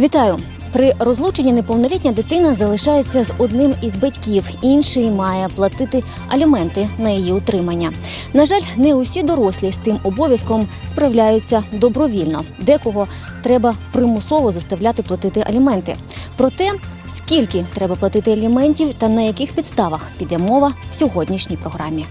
Вітаю! При розлученні неповнолітня дитина залишається з одним із батьків, інший має платити аліменти на її утримання. На жаль, не усі дорослі з цим обов'язком справляються добровільно. Декого треба примусово заставляти платити аліменти. Про те, скільки треба платити аліментів та на яких підставах піде мова в сьогоднішній програмі.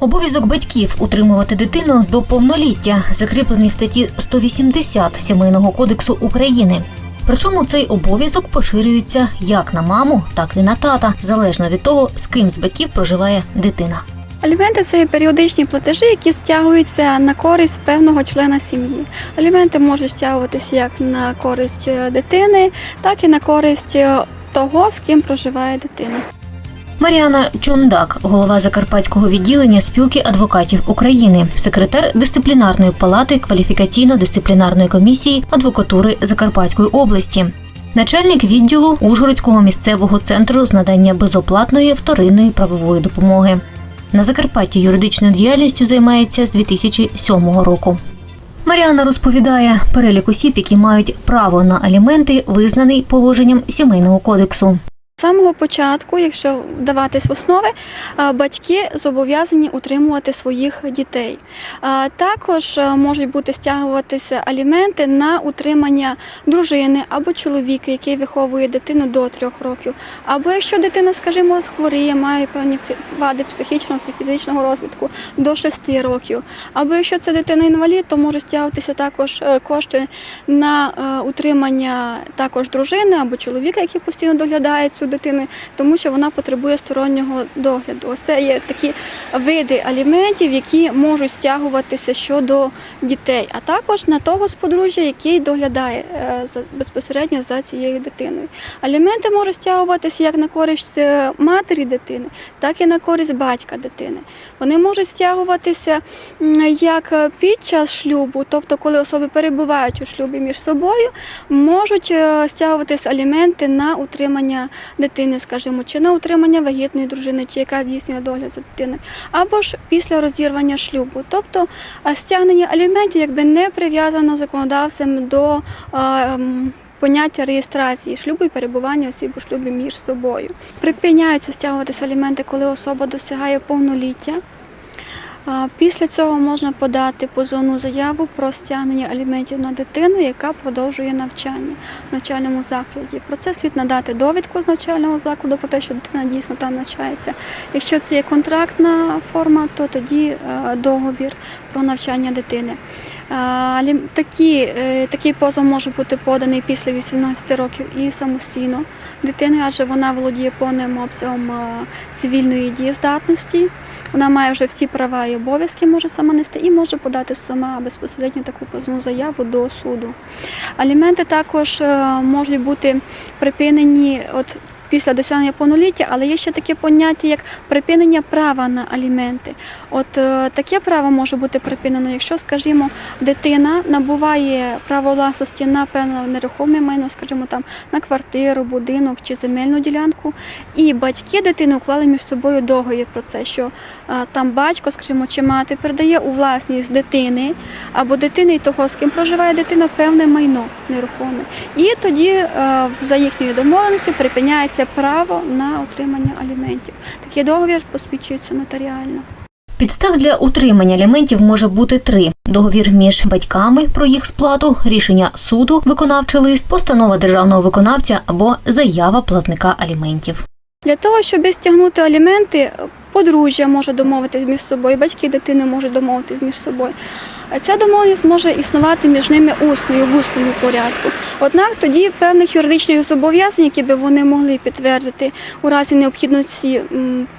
Обов'язок батьків утримувати дитину до повноліття закріплений в статті 180 Сімейного кодексу України. Причому цей обов'язок поширюється як на маму, так і на тата, залежно від того, з ким з батьків проживає дитина. Аліменти це періодичні платежі, які стягуються на користь певного члена сім'ї. Аліменти можуть стягуватися як на користь е, дитини, так і на користь е, того, з ким проживає дитина. Маріана Чундак, голова Закарпатського відділення спілки адвокатів України, секретар дисциплінарної палати кваліфікаційно-дисциплінарної комісії адвокатури Закарпатської області. Начальник відділу Ужгородського місцевого центру з надання безоплатної вторинної правової допомоги. На Закарпатті юридичною діяльністю займається з 2007 року. Маріана розповідає, перелік осіб, які мають право на аліменти, визнаний положенням сімейного кодексу. Самого початку, якщо вдаватись в основи, батьки зобов'язані утримувати своїх дітей. Також е, можуть бути стягуватися аліменти на утримання дружини або чоловіка, який виховує дитину до трьох років. Або якщо дитина, скажімо, хворіє, має певні вади психічного і фізичного розвитку до шести років. Або якщо це дитина інвалід, то можуть стягуватися також е, кошти на е, утримання також дружини або чоловіка, який постійно доглядає цю дитину, тому що вона потребує стороннього догляду. Оце це є такі види аліментів, які можуть стягуватися щодо дітей, а також на того з подружжя, який доглядає е, безпосередньо за цією дитиною. Аліменти можуть стягуватися як на користь е, матері дитини, так і на користь батька дитини. Вони можуть стягуватися як е, під час шлюбу, тобто коли особи перебувають у шлюбі між собою, можуть е, стягуватися аліменти на утримання дитини, скажімо, чи на утримання вагітної дружини, чи яка здійснює догляд за дитиною, або ж після розірвання шлюбу. Тобто е, стягнення аліментів якби не прив'язано законодавцем до Поняття реєстрації шлюбу і перебування осіб у шлюбі між собою. Припиняються стягуватися аліменти, коли особа досягає повноліття. Після цього можна подати позовну заяву про стягнення аліментів на дитину, яка продовжує навчання в навчальному закладі. Про це слід надати довідку з навчального закладу про те, що дитина дійсно там навчається. Якщо це є контрактна форма, то тоді е, договір про навчання дитини. Такі, е, такий позов може бути поданий після 18 років і самостійно дитини, адже вона володіє повним обсягом цивільної дієздатності. Вона має вже всі права і обов'язки, може сама нести, і може подати сама безпосередньо таку позовну заяву до суду. Аліменти також е, можуть бути припинені от після досягнення повноліття, але є ще таке поняття, як припинення права на аліменти. От е, таке право може бути припинено, якщо, скажімо, дитина набуває право власності на певне нерухоме майно, скажімо, там на квартиру, будинок чи земельну ділянку, і батьки дитини уклали між собою договір про це, що е, там батько, скажімо, чи мати передає у власність дитини або дитини і того, з ким проживає дитина, певне майно нерухоме. І тоді е, за їхньою домовленістю припиняється право на отримання аліментів. Такий договір посвідчується нотаріально. Підстав для утримання аліментів може бути три: договір між батьками про їх сплату, рішення суду, виконавчий лист, постанова державного виконавця або заява платника аліментів. Для того, щоб стягнути аліменти, подружжя може домовитись між собою, батьки дитини можуть домовитись між собою. Ця домовленість може існувати між ними усною в усному порядку. Однак тоді певних юридичних зобов'язань, які би вони могли підтвердити у разі необхідності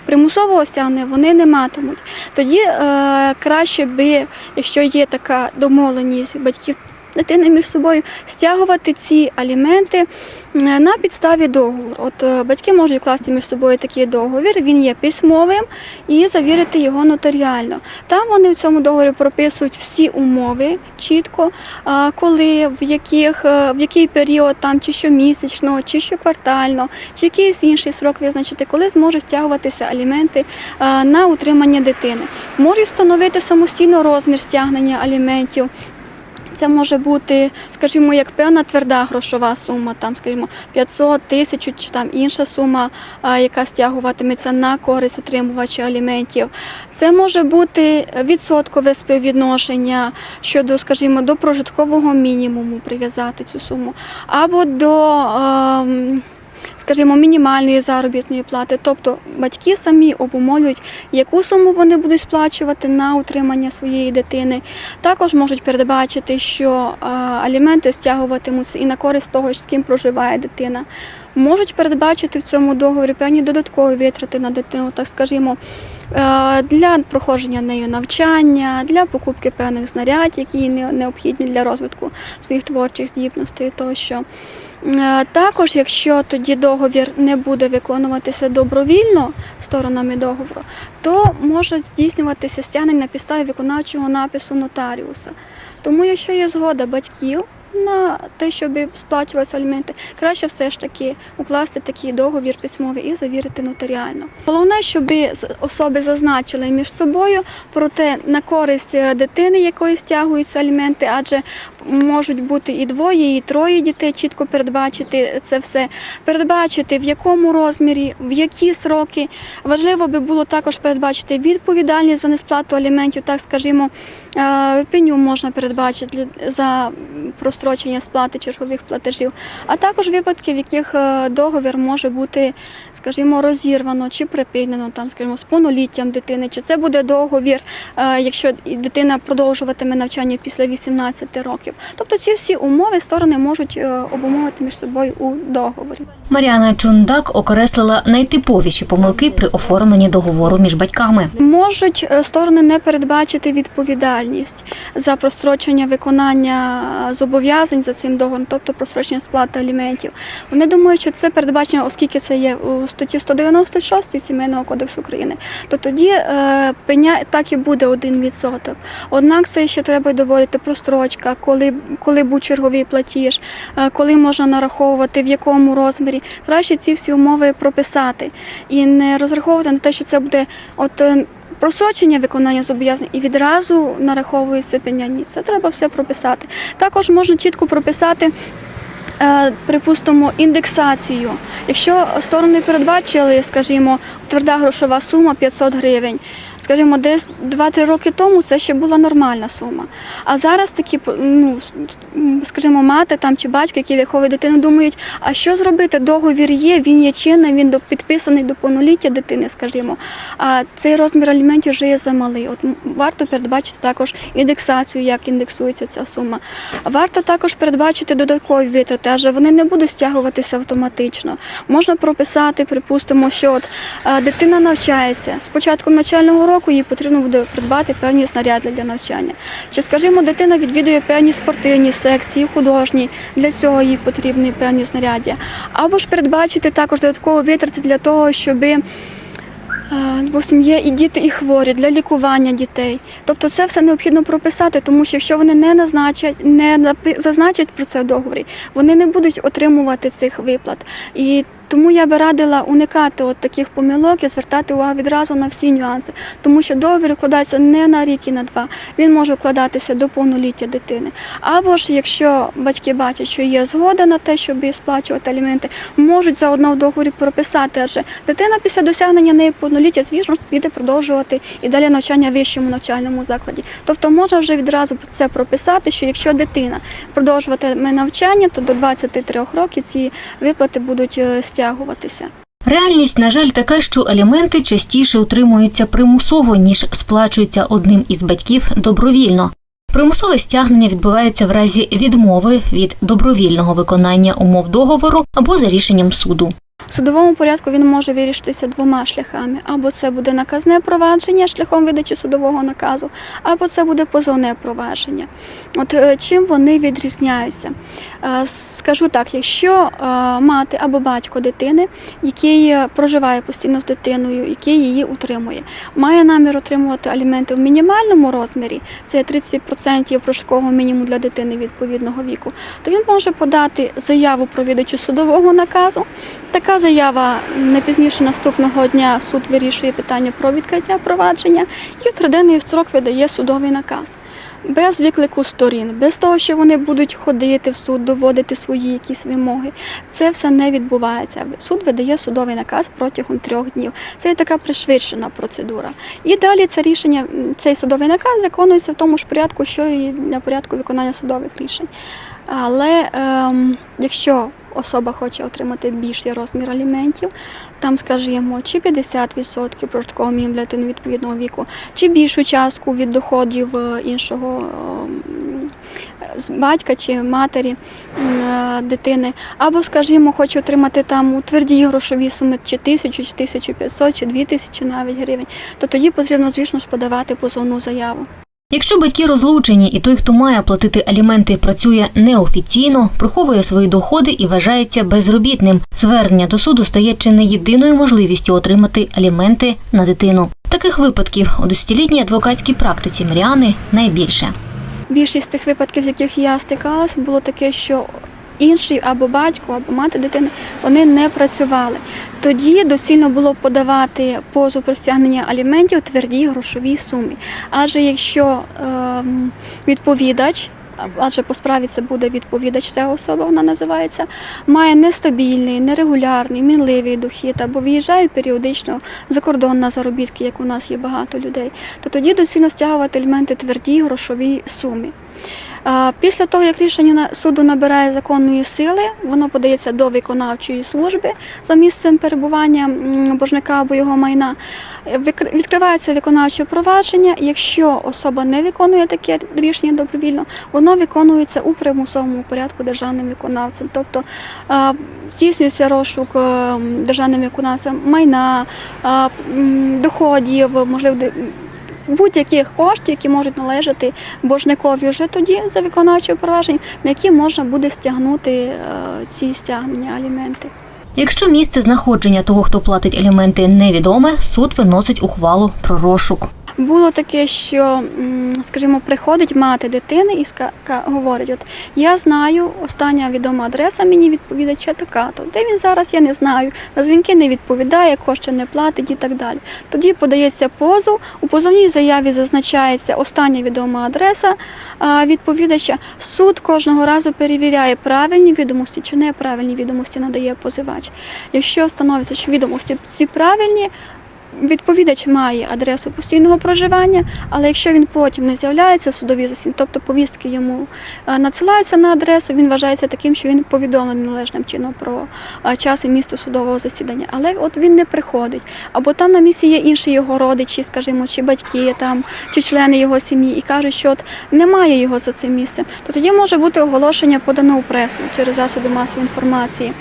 примусового стягнення, вони не матимуть. Тоді е, краще би, якщо є така домовленість батьків дитини між собою, стягувати ці аліменти На підставі договору. От е, батьки можуть класти між собою такий договір, він є письмовим і завірити його нотаріально. Там вони в цьому договорі прописують всі умови чітко, коли, в яких е, в який період там чи щомісячно, чи щоквартально, чи якийсь інший срок визначити, коли зможуть стягуватися аліменти е, на утримання дитини. Можуть встановити самостійно розмір стягнення аліментів. Це може бути, скажімо, як певна тверда грошова сума, там, скажімо, 500, 1000 чи там інша сума, яка стягуватиметься на користь отримувача аліментів. Це може бути відсоткове співвідношення щодо, скажімо, до прожиткового мінімуму прив'язати цю суму, або до. ем, Скажімо, мінімальної заробітної плати, тобто батьки самі обумовлюють, яку суму вони будуть сплачувати на утримання своєї дитини. Також можуть передбачити, що аліменти стягуватимуться і на користь того, з ким проживає дитина. Можуть передбачити в цьому договорі певні додаткові витрати на дитину, так скажімо, е, для проходження нею навчання, для покупки певних знарядь, які не- необхідні для розвитку своїх творчих здібностей тощо. Е, Також, якщо тоді договір не буде виконуватися добровільно сторонами договору, то може здійснюватися стягнення на підставі виконавчого напису нотаріуса. Тому, якщо є згода батьків на те, щоб сплачувалися аліменти, краще все ж таки укласти такий договір письмовий і завірити нотаріально. Головне, щоб особи зазначили між собою про те, на користь е, дитини, якої стягуються аліменти, адже можуть бути і двоє, і троє дітей, чітко передбачити це все, передбачити в якому розмірі, в які сроки. Важливо би було також передбачити відповідальність за несплату аліментів, так скажімо, е, пеню можна передбачити за прострочення сплати чергових платежів, а також випадки, в яких е, договір може бути, скажімо, розірвано чи припинено там, скажімо, з повноліттям дитини, чи це буде договір, е, якщо дитина продовжуватиме навчання після 18 років. Тобто ці всі умови сторони можуть е, обумовити між собою у договорі. Мар'яна Чундак окреслила найтиповіші помилки при оформленні договору між батьками. Можуть сторони не передбачити відповідальність за прострочення виконання е, зобов'язань за цим договором, тобто прострочення сплати аліментів. Вони думають, що це передбачено, оскільки це є у статті 196 Сімейного кодексу України, то тоді е, пеня так і буде один відсоток. Однак це ще треба доводити прострочка, коли, коли був черговий платіж, е, коли можна нараховувати, в якому розмірі. Краще ці всі умови прописати і не розраховувати на те, що це буде от. Просрочення виконання зобов'язань і відразу нараховується пеня. Це треба все прописати. Також можна чітко прописати, е, припустимо, індексацію. Якщо сторони передбачили, скажімо, тверда грошова сума 500 гривень, скажімо, десь 2-3 роки тому це ще була нормальна сума. А зараз такі, ну, скажімо, мати там чи батько, які виховують дитину, думають, а що зробити? Договір є, він є чинний, він підписаний до повноліття дитини, скажімо. А цей розмір аліментів вже є замалий. От варто передбачити також індексацію, як індексується ця сума. Варто також передбачити додаткові витрати, адже вони не будуть стягуватися автоматично. Можна прописати, припустимо, що от дитина навчається з початком навчального року їй потрібно буде придбати певні знаряддя для навчання. Чи, скажімо, дитина відвідує певні спортивні секції, художні, для цього їй потрібні певні знаряддя. Або ж передбачити також додаткові витрати для того, щоби. Е, Допустим, є і діти, і хворі для лікування дітей. Тобто це все необхідно прописати, тому що якщо вони не назначать, не зазначать про це в договорі, вони не будуть отримувати цих виплат. І тому я би радила уникати от таких помилок і звертати увагу відразу на всі нюанси, тому що договір вкладається не на рік і на два. Він може вкладатися до повноліття дитини. Або ж якщо батьки бачать, що є згода на те, щоб сплачувати аліменти, можуть заодно в договорі прописати, адже дитина після досягнення неї повноліття, звісно, піде продовжувати і далі навчання в вищому навчальному закладі. Тобто можна вже відразу це прописати, що якщо дитина продовжуватиме навчання, то до 23 років ці виплати будуть е, стягуватися. Реальність, на жаль, така, що аліменти частіше утримуються примусово, ніж сплачуються одним із батьків добровільно. Примусове стягнення відбувається в разі відмови від добровільного виконання умов договору або за рішенням суду. В судовому порядку він може вирішитися двома шляхами: або це буде наказне провадження шляхом видачі судового наказу, або це буде позовне провадження. От е, чим вони відрізняються? Е, Скажу так, якщо е, мати або батько дитини, який проживає постійно з дитиною, який її утримує, має намір отримувати аліменти в мінімальному розмірі, це 30% прожиткового мінімуму для дитини відповідного віку, то він може подати заяву про видачу судового наказу. Така заява не пізніше наступного дня суд вирішує питання про відкриття провадження і в триденний строк видає судовий наказ. Без виклику сторін, без того, що вони будуть ходити в суд, доводити свої якісь вимоги. Це все не відбувається. Суд видає судовий наказ протягом трьох днів. Це є така пришвидшена процедура. І далі це рішення, цей судовий наказ виконується в тому ж порядку, що і для порядку виконання судових рішень. Але ем, якщо особа хоче отримати більший розмір аліментів, там, скажімо, чи 50% прожиткового мінімуму для дитини відповідного віку, чи більшу частку від доходів е, іншого з батька чи матері е, дитини, або, скажімо, хоче отримати там у твердій грошовій суми чи тисячу, чи 1500, чи 2000 навіть гривень, то тоді потрібно, звісно ж, подавати позовну заяву. Якщо батьки розлучені і той, хто має платити аліменти, працює неофіційно, приховує свої доходи і вважається безробітним, звернення до суду стає чи не єдиною можливістю отримати аліменти на дитину. Таких випадків у десятилітній адвокатській практиці Маріани найбільше. Більшість тих випадків, з яких я стикалася, було таке, що інший або батько, або мати дитини вони не працювали. Тоді доцільно було подавати позов про стягнення аліментів твердій грошовій сумі. Адже якщо ем, відповідач, адже по справі це буде відповідач, ця особа вона називається, має нестабільний, нерегулярний, мінливий дохід або виїжджає періодично за кордон на заробітки, як у нас є багато людей, то тоді доцільно стягувати аліменти твердій грошовій сумі. Після того, як рішення суду набирає законної сили, воно подається до виконавчої служби за місцем перебування боржника або його майна. Е, Відкривається виконавче провадження. Якщо особа не виконує таке рішення добровільно, воно виконується у примусовому порядку державним виконавцем. Тобто здійснюється розшук е, державним виконавцем майна, доходів, можливо, будь-яких коштів, які можуть належати боржникові вже тоді за виконавчим провадженням, на які можна буде стягнути е, ці стягнення аліменти. Якщо місце знаходження того, хто платить аліменти, невідоме, суд виносить ухвалу про розшук. Було таке, що, скажімо, приходить мати дитини і говорить: от я знаю, остання відома адреса мені відповідача така. То де він зараз, я не знаю. На дзвінки не відповідає, кошти не платить і так далі. Тоді подається позов. У позовній заяві зазначається остання відома адреса відповідача. Суд кожного разу перевіряє правильні відомості чи неправильні відомості надає позивач. Якщо встановиться, що відомості ці правильні, Відповідач має адресу постійного проживання, але якщо він потім не з'являється в судовій засіданні, тобто повістки йому е, надсилаються на адресу, він вважається таким, що він повідомлений належним чином про е, час і місце судового засідання. Але от він не приходить. Або там на місці є інші його родичі, скажімо, чи батьки, там, чи члени його сім'ї, і кажуть, що от немає його за цим місцем, то тоді може бути оголошення подано у пресу через засоби масової інформації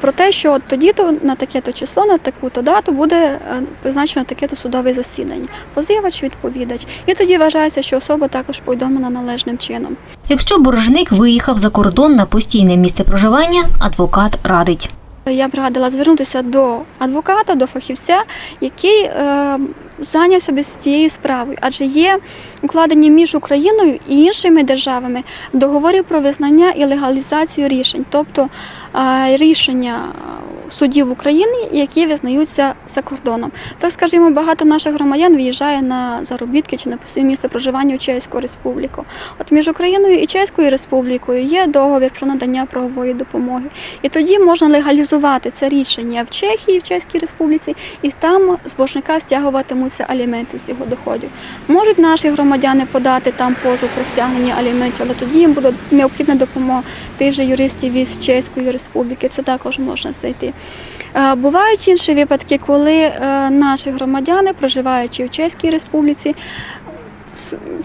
про те, що от тоді-то на таке-то число, на таку-то дату буде е, призначено таке-то судове засідання. Позивач, відповідач. І тоді вважається, що особа також повідомлена належним чином. Якщо боржник виїхав за кордон на постійне місце проживання, адвокат радить. Я б радила звернутися до адвоката, до фахівця, який е, зайнявся би цією справою, адже є укладені між Україною і іншими державами договорів про визнання і легалізацію рішень, тобто рішення судів України, які визнаються за кордоном. Так, скажімо, багато наших громадян виїжджає на заробітки чи на постійне місце проживання у Чеську Республіку. От між Україною і Чеською Республікою є договір про надання правової допомоги. І тоді можна легалізувати це рішення в Чехії, в Чеській Республіці, і там з боржника стягуватимуться аліменти з його доходів. Можуть наші громадяни подати там позов про стягнення аліментів, але тоді їм буде необхідна допомога тих же юристів із Чеської Республіки. Це також можна знайти. Е, Бувають інші випадки, коли е, наші громадяни, проживаючи в Чеській Республіці,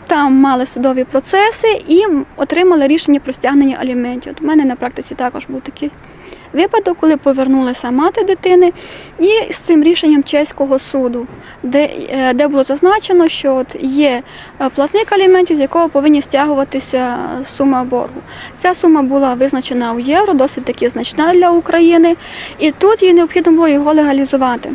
там мали судові процеси і отримали рішення про стягнення аліментів. От у мене на практиці також був такий випадок, коли повернулася мати дитини, і з цим рішенням чеського суду, де, е, де було зазначено, що от є е, платник аліментів, з якого повинні стягуватися сума боргу. Ця сума була визначена у євро, досить таки значна для України, і тут їй необхідно було його легалізувати.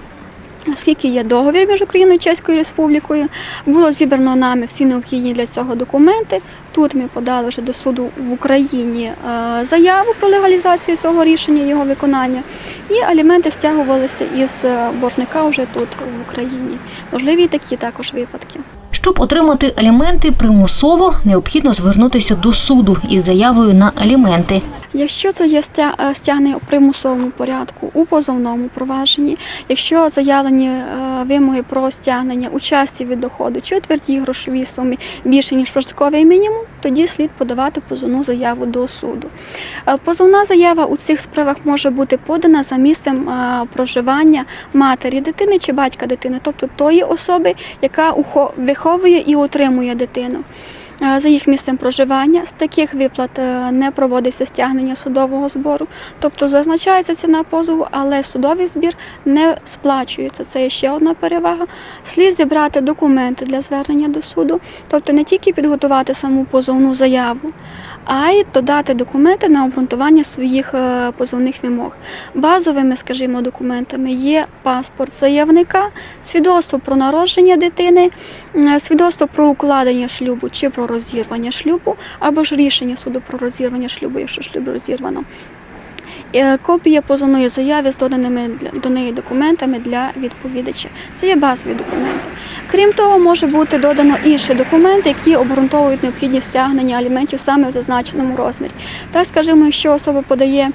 Оскільки є договір між Україною і Чеською Республікою, було зібрано нами всі необхідні для цього документи. Тут ми подали вже до суду в Україні е, заяву про легалізацію цього рішення, його виконання, і аліменти стягувалися із е, боржника вже тут в Україні. Можливі такі також випадки. Щоб отримати аліменти примусово, необхідно звернутися до суду із заявою на аліменти. Якщо це є е, стягнення у примусовому порядку у позовному провадженні, якщо заявлені е, вимоги про стягнення у часті від доходу чи твердій грошовій сумі більше ніж прожитковий мінімум, тоді слід подавати позовну заяву до суду. Е, Позовна заява у цих справах може бути подана за місцем проживання матері дитини чи батька дитини, тобто тої особи, яка ухо- виховує і утримує дитину. За їх місцем проживання з таких виплат е, не проводиться стягнення судового збору, тобто зазначається ціна позову, але судовий збір не сплачується. Це є ще одна перевага. Слід зібрати документи для звернення до суду, тобто не тільки підготувати саму позовну заяву, а й додати документи на обґрунтування своїх е, позовних вимог. Базовими, скажімо, документами є паспорт заявника, свідоцтво про народження дитини, е, свідоцтво про укладення шлюбу чи про розірвання шлюбу, або ж рішення суду про розірвання шлюбу, якщо шлюб розірвано. Е, Копія позовної заяви з доданими до неї документами для відповідача. Це є базові документи. Крім того, може бути додано інші документи, які обґрунтовують необхідність стягнення аліментів саме в зазначеному розмірі. Так, скажімо, якщо особа подає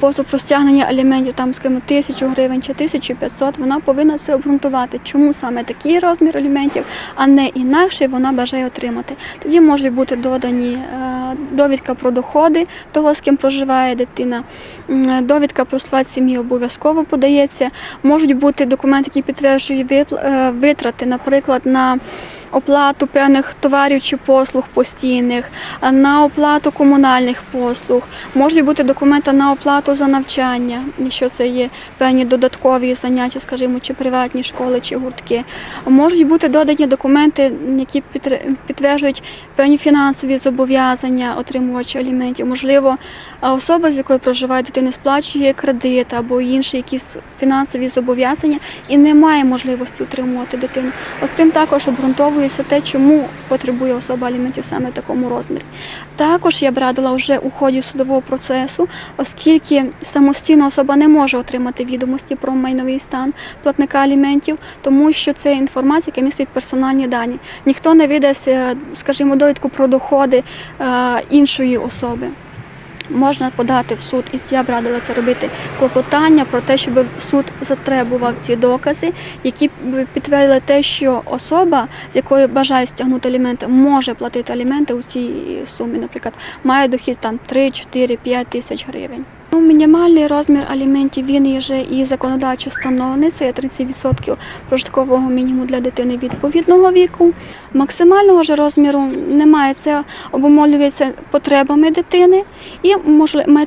позов про стягнення аліментів, там, скажімо, тисячу гривень чи 1500, вона повинна це обґрунтувати, чому саме такий розмір аліментів, а не інакше вона бажає отримати. Тоді можуть бути додані е, довідка про доходи того, з ким проживає дитина, довідка про склад сім'ї обов'язково подається. Можуть бути документи, які підтверджують е, витрати, наприклад, на оплату певних товарів чи послуг постійних, на оплату комунальних послуг. Можуть бути документи на оплату за навчання, якщо це є певні додаткові заняття, скажімо, чи приватні школи, чи гуртки. Можуть бути додані документи, які підтверджують певні фінансові зобов'язання отримувача аліментів. Можливо, а особа, з якою проживає дитина, сплачує кредит або інші якісь фінансові зобов'язання і не має можливості утримувати дитину. Оцим також обґрунтовується те, чому потребує особа аліментів саме в такому розмірі. Також я б радила вже у ході судового процесу, оскільки самостійно особа не може отримати відомості про майновий стан платника аліментів, тому що це інформація, яка містить персональні дані. Ніхто не видасть, е, скажімо, довідку про доходи е, іншої особи. Можна подати в суд, і я б радила це робити. Клопотання про те, щоб суд затребував ці докази, які б підтвердили те, що особа, з якої бажає стягнути аліменти, може платити аліменти у цій сумі, наприклад, має дохід там 3, 4, 5 тисяч гривень. Ну, мінімальний розмір аліментів він є вже і законодавчо встановлений. Це є 30% прожиткового мінімуму для дитини відповідного віку. Максимального ж розміру немає. Це обумовлюється потребами дитини і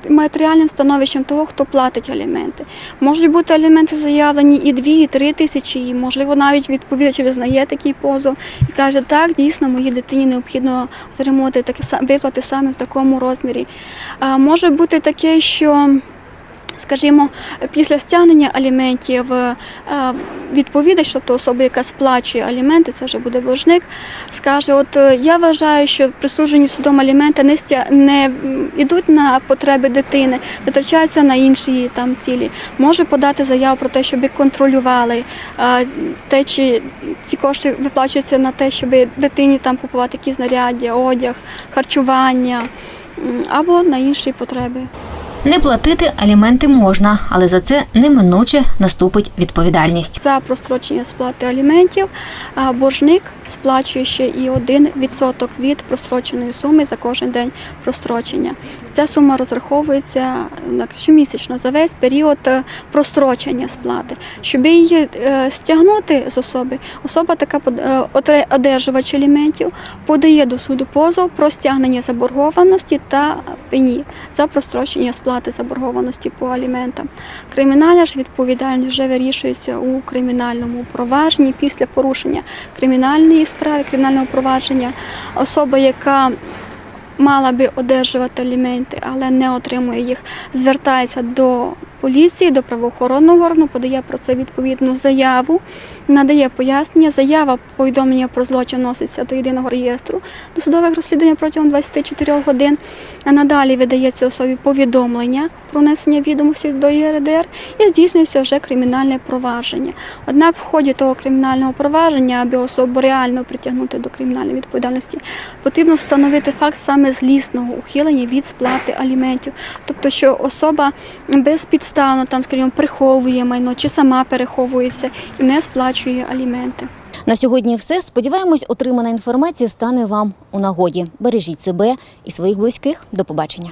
матеріальним становищем того, хто платить аліменти. Можуть бути аліменти заявлені і 2, і 3 тисячі, і можливо навіть відповідач визнає такий позов і каже, так, дійсно, моїй дитині необхідно отримувати виплати саме в такому розмірі. Може бути таке, що скажімо, після стягнення аліментів е, відповідач, тобто особа, яка сплачує аліменти, це вже буде боржник, скаже: от е, я вважаю, що присуджені судом аліменти не стя... не йдуть на потреби дитини, витрачаються на інші там цілі. Може подати заяву про те, щоб контролювали те, чи ці кошти виплачуються на те, щоб дитині там купувати якісь знаряддя, одяг, харчування або на інші потреби. Не платити аліменти можна, але за це неминуче наступить відповідальність. За прострочення сплати аліментів боржник сплачує ще і 1% від простроченої суми за кожен день прострочення. Ця сума розраховується щомісячно за весь період е, прострочення сплати. Щоб її е, стягнути з особи, особа така е, одержувач аліментів подає до суду позов про стягнення заборгованості та пені за прострочення сплати заборгованості по аліментам. Кримінальна ж відповідальність вже вирішується у кримінальному провадженні після порушення кримінальної справи, кримінального провадження. Особа, яка мала би одержувати аліменти, але не отримує їх, звертається до поліції, до правоохоронного органу, подає про це відповідну заяву, надає пояснення. Заява повідомлення про злочин носиться до єдиного реєстру досудових розслідувань протягом 24 годин. А надалі видається особі повідомлення про внесення відомості до ЄРДР і здійснюється вже кримінальне провадження. Однак в ході того кримінального провадження, аби особу реально притягнути до кримінальної відповідальності, потрібно встановити факт саме злісного ухилення від сплати аліментів, тобто що особа безпідставно там, скажімо, приховує майно чи сама переховується і не сплачує аліменти. На сьогодні все. Сподіваємось, отримана інформація стане вам у нагоді. Бережіть себе і своїх близьких. До побачення.